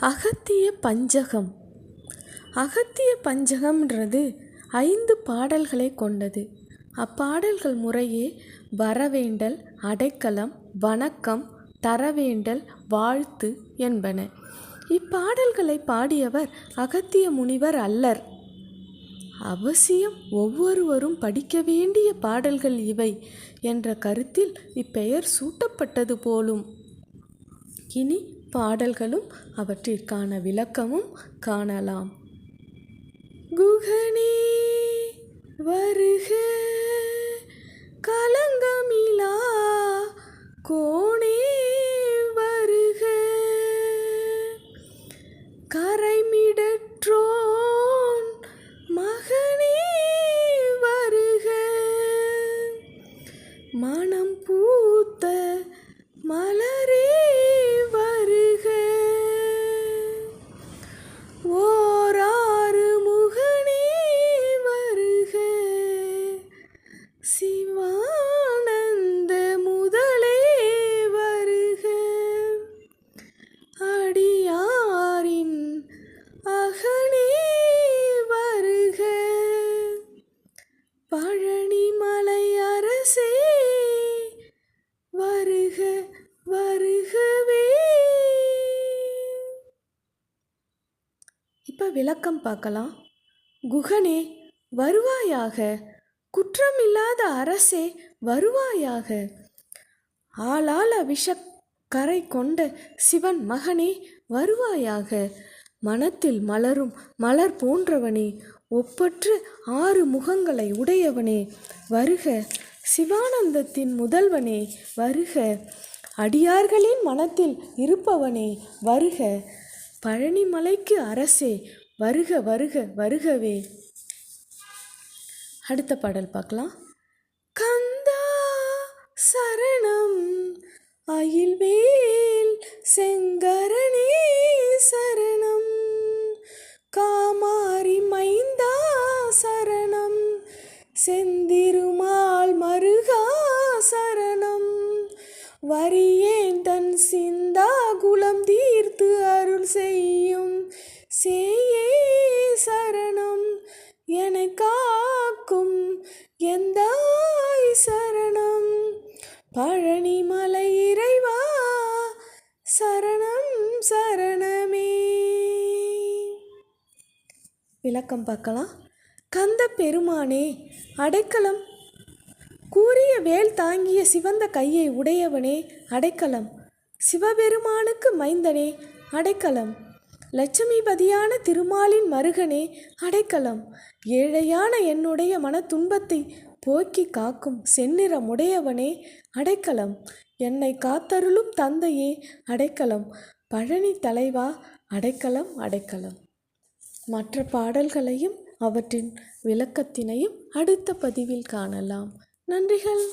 அகத்திய பஞ்சகம். அகத்திய பஞ்சகம்ன்றது ஐந்து பாடல்களை கொண்டது. அப்பாடல்கள் முறையே வரவேண்டல் அடைக்கலம் வணக்கம் தரவேண்டல் வாழ்த்து என்பன. இப்பாடல்களை பாடியவர் அகத்திய முனிவர் அல்லர். அவசியம் ஒவ்வொருவரும் படிக்க வேண்டிய பாடல்கள் இவை என்ற கருத்தில் இப்பெயர் சூட்டப்பட்டது போலும். இனி பாடல்களும் அவற்றிற்கான விளக்கமும் காணலாம். குகனே வருக! இப்போ விளக்கம் பார்க்கலாம். குகனே வருவாயாக. குற்றமில்லாத அரசே வருவாயாக. ஆளால் விஷக் கரை கொண்ட சிவன் மகனே வருவாயாக. மனத்தில் மலரும் மலர் போன்றவனே ஒப்பற்று ஆறு முகங்களை உடையவனே. வருக சிவானந்தத்தின் முதல்வனே வருக. அடியார்களின் மனத்தில் இருப்பவனே வருக. பழனிமலைக்கு அரசே வருக வருக வருகவே. அடுத்த பாடல் பார்க்கலாம். கந்தா சரணம் அயில்வேல் செங்கரணே சரணம். காமாரி மைந்தா சரணம் செந்திருமால் மருகா சரணம். வரியே பழனிமலை இறைவா சரணம் சரணமே. விளக்கம் பார்க்கலாம். கந்த பெருமானே அடைக்கலம். கூறிய வேல் தாங்கிய சிவந்த கையை உடையவனே அடைக்கலம். சிவபெருமானுக்கு மைந்தனே அடைக்கலம். லட்சுமிபதியான திருமாலின் மருகனே அடைக்கலம். ஏழையான என்னுடைய மன துன்பத்தை போக்கி காக்கும் செந்நிறமுடையவனே அடைக்கலம். என்னை காத்தருளும் தந்தையே அடைக்கலம். பழனி தலைவா அடைக்கலம் அடைக்கலம். மற்ற பாடல்களையும் அவற்றின் விளக்கத்தினையும் அடுத்த பதிவில் காணலாம். நன்றிகள்.